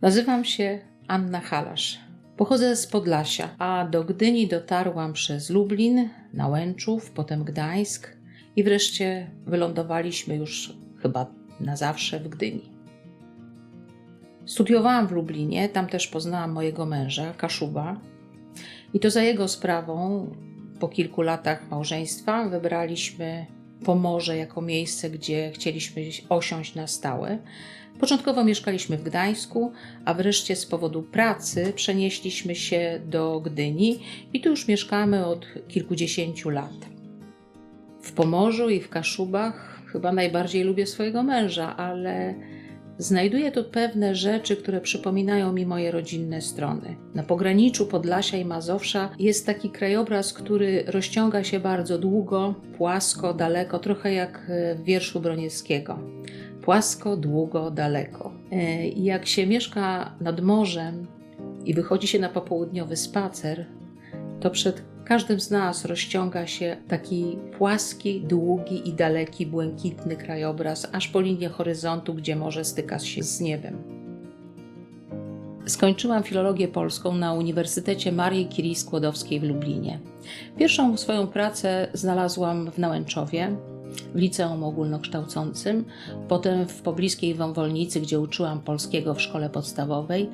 Nazywam się Anna Halasz. Pochodzę z Podlasia, a do Gdyni dotarłam przez Lublin, Nałęczów, potem Gdańsk i wreszcie wylądowaliśmy już chyba na zawsze w Gdyni. Studiowałam w Lublinie, tam też poznałam mojego męża, Kaszuba. I to za jego sprawą, po kilku latach małżeństwa, wybraliśmy Pomorze jako miejsce, gdzie chcieliśmy osiąść na stałe. Początkowo mieszkaliśmy w Gdańsku, a wreszcie z powodu pracy przenieśliśmy się do Gdyni i tu już mieszkamy od kilkudziesięciu lat. W Pomorzu i w Kaszubach chyba najbardziej lubię swojego męża, ale znajduję tu pewne rzeczy, które przypominają mi moje rodzinne strony. Na pograniczu Podlasia i Mazowsza jest taki krajobraz, który rozciąga się bardzo długo, płasko, daleko, trochę jak w wierszu Broniewskiego. Płasko, długo, daleko. E, Jak się mieszka nad morzem i wychodzi się na popołudniowy spacer, to przed każdym z nas rozciąga się taki płaski, długi i daleki, błękitny krajobraz, aż po linię horyzontu, gdzie morze styka się z niebem. Skończyłam filologię polską na Uniwersytecie Marii Curie Skłodowskiej w Lublinie. Pierwszą swoją pracę znalazłam w Nałęczowie, w liceum ogólnokształcącym, potem w pobliskiej Wąwolnicy, gdzie uczyłam polskiego w szkole podstawowej,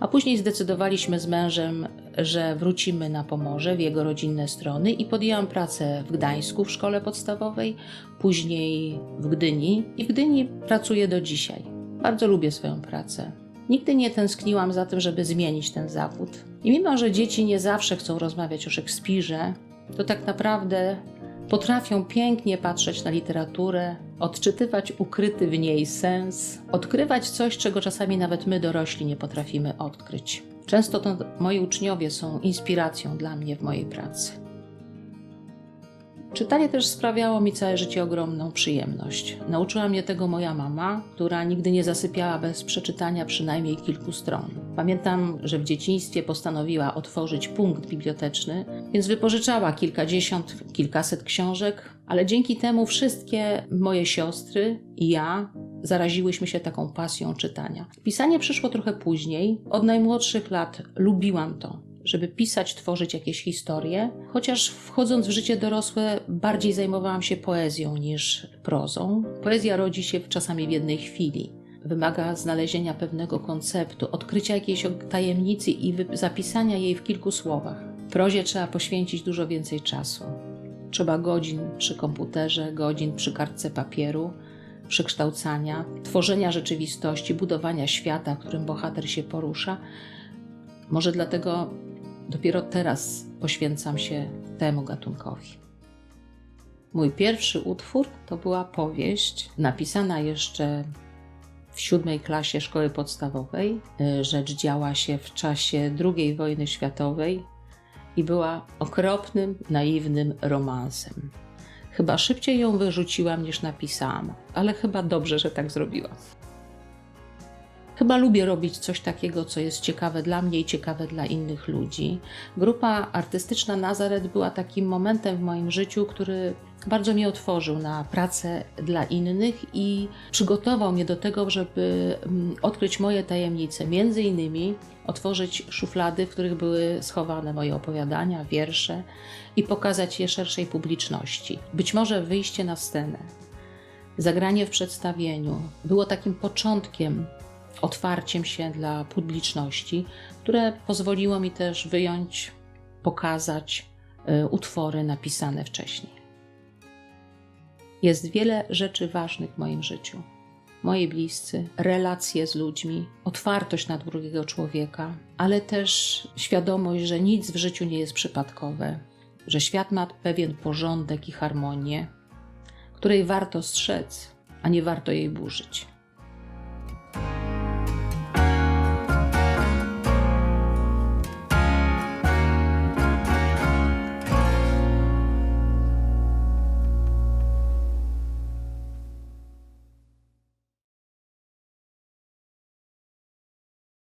a później zdecydowaliśmy z mężem, że wrócimy na Pomorze w jego rodzinne strony i podjęłam pracę w Gdańsku w szkole podstawowej, później w Gdyni i w Gdyni pracuję do dzisiaj. Bardzo lubię swoją pracę. Nigdy nie tęskniłam za tym, żeby zmienić ten zawód. I mimo, że dzieci nie zawsze chcą rozmawiać o Szekspirze, to tak naprawdę potrafią pięknie patrzeć na literaturę, odczytywać ukryty w niej sens, odkrywać coś, czego czasami nawet my dorośli nie potrafimy odkryć. Często to moi uczniowie są inspiracją dla mnie w mojej pracy. Czytanie też sprawiało mi całe życie ogromną przyjemność. Nauczyła mnie tego moja mama, która nigdy nie zasypiała bez przeczytania przynajmniej kilku stron. Pamiętam, że w dzieciństwie postanowiła otworzyć punkt biblioteczny, więc wypożyczała kilkadziesiąt, kilkaset książek, ale dzięki temu wszystkie moje siostry i ja zaraziłyśmy się taką pasją czytania. Pisanie przyszło trochę później. Od najmłodszych lat lubiłam to żeby pisać, tworzyć jakieś historie, chociaż wchodząc w życie dorosłe bardziej zajmowałam się poezją niż prozą. Poezja rodzi się czasami w jednej chwili. Wymaga znalezienia pewnego konceptu, odkrycia jakiejś tajemnicy i zapisania jej w kilku słowach. Prozie trzeba poświęcić dużo więcej czasu. Trzeba godzin przy komputerze, godzin przy kartce papieru, przekształcania, tworzenia rzeczywistości, budowania świata, w którym bohater się porusza. Może dlatego Dopiero teraz poświęcam się temu gatunkowi. Mój pierwszy utwór to była powieść napisana jeszcze w siódmej klasie szkoły podstawowej. Rzecz działa się w czasie II wojny światowej i była okropnym, naiwnym romansem. Chyba szybciej ją wyrzuciłam niż napisałam, ale chyba dobrze, że tak zrobiłam. Chyba lubię robić coś takiego, co jest ciekawe dla mnie i ciekawe dla innych ludzi. Grupa artystyczna Nazaret była takim momentem w moim życiu, który bardzo mnie otworzył na pracę dla innych i przygotował mnie do tego, żeby mm, odkryć moje tajemnice. Między innymi otworzyć szuflady, w których były schowane moje opowiadania, wiersze i pokazać je szerszej publiczności. Być może wyjście na scenę, zagranie w przedstawieniu było takim początkiem otwarciem się dla publiczności, które pozwoliło mi też wyjąć, pokazać y, utwory napisane wcześniej. Jest wiele rzeczy ważnych w moim życiu. Moi bliscy, relacje z ludźmi, otwartość na drugiego człowieka, ale też świadomość, że nic w życiu nie jest przypadkowe, że świat ma pewien porządek i harmonię, której warto strzec, a nie warto jej burzyć.